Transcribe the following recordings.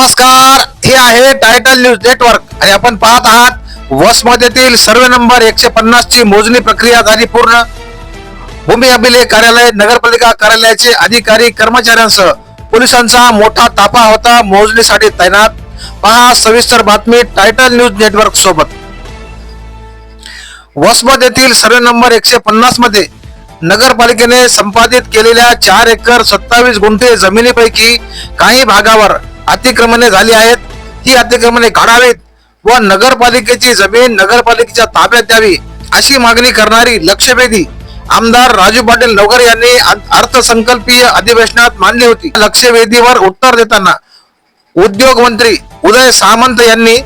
नमस्कार हे आहे टायटल न्यूज नेटवर्क आणि आपण पाहत आहात वसमध्येतील सर्वे नंबर एकशे पन्नास ची मोजणी प्रक्रिया झाली पूर्ण. भूमी अभिलेख कार्यालय नगरपालिका कार्यालयाचे अधिकारी कर्मचाऱ्यांसह पोलिसांचा मोठा ताफा होता मोजणीसाठी तैनात. पहा सविस्तर बातमी टायटल न्यूज नेटवर्क सोबत. वसमत येथील सर्वे नंबर एकशे पन्नासमध्ये नगरपालिकेने संपादित केलेल्या चार एकर सत्तावीस गुंठे जमिनीपैकी काही भागावर अतिक्रमणे झाली आहेत ही अतिक्रमणे काढावीत व नगरपालिकेची जमीन नगरपालिकेच्या ताब्यात द्यावी अशी मागणी करणारी लक्षवेधी आमदार राजू पाटील नवकर यांनी अर्थसंकल्पीय अधिवेशनात मांडली होती. लक्षवेधीवर उत्तर देताना उद्योग मंत्री उदय सामंत यांनी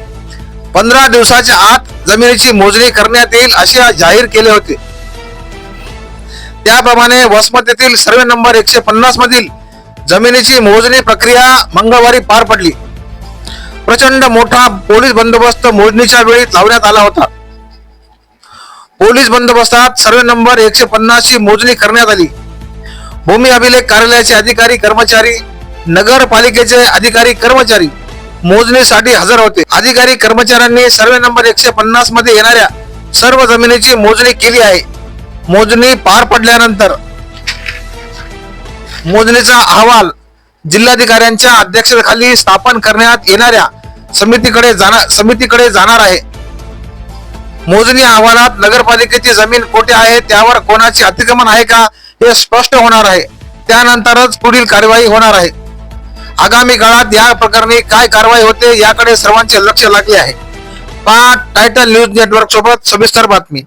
पंधरा दिवसाच्या आत जमिनीची मोजणी करण्यात येईल असे जाहीर केले होते. त्याप्रमाणे वसमत येथील सर्वे नंबर एकशे पन्नास मधील जमिनीची मोजणी प्रक्रिया मंगळवारी पार पडली. प्रचंड मोठा पोलीस बंदोबस्त मोजणीच्या वेळी लावण्यात आला होता. पोलीस बंदोबस्तात सर्वे नंबर एकशे पन्नास ची मोजणी करण्यात आली. भूमी अभिलेख कार्यालयाचे अधिकारी कर्मचारी नगरपालिकेचे अधिकारी कर्मचारी मोजणीसाठी हजर होते. अधिकारी कर्मचाऱ्यांनी सर्वे नंबर एकशे पन्नासमध्ये येणाऱ्या सर्व जमिनीची मोजणी केली आहे. मोजणी पार पडल्यानंतर मोजणीचा अहवाल जिल्हाधिकाऱ्यांच्या अध्यक्षतेखाली स्थापन करण्यात येणाऱ्या समितीकडे जाणार समितीकडे जाणार आहे. मोजणी अहवालात नगरपालिकेची जमीन कोठे आहे त्यावर कोणाचे अतिक्रमण आहे का हे स्पष्ट होणार आहे. त्यानंतरच पुढील कार्यवाही होणार आहे. आगामी काळात या प्रकरणी काय कारवाई होते याकडे सर्वांचे लक्ष लागले आहे. पहा टायटल न्यूज नेटवर्क सोबत सविस्तर बातमी.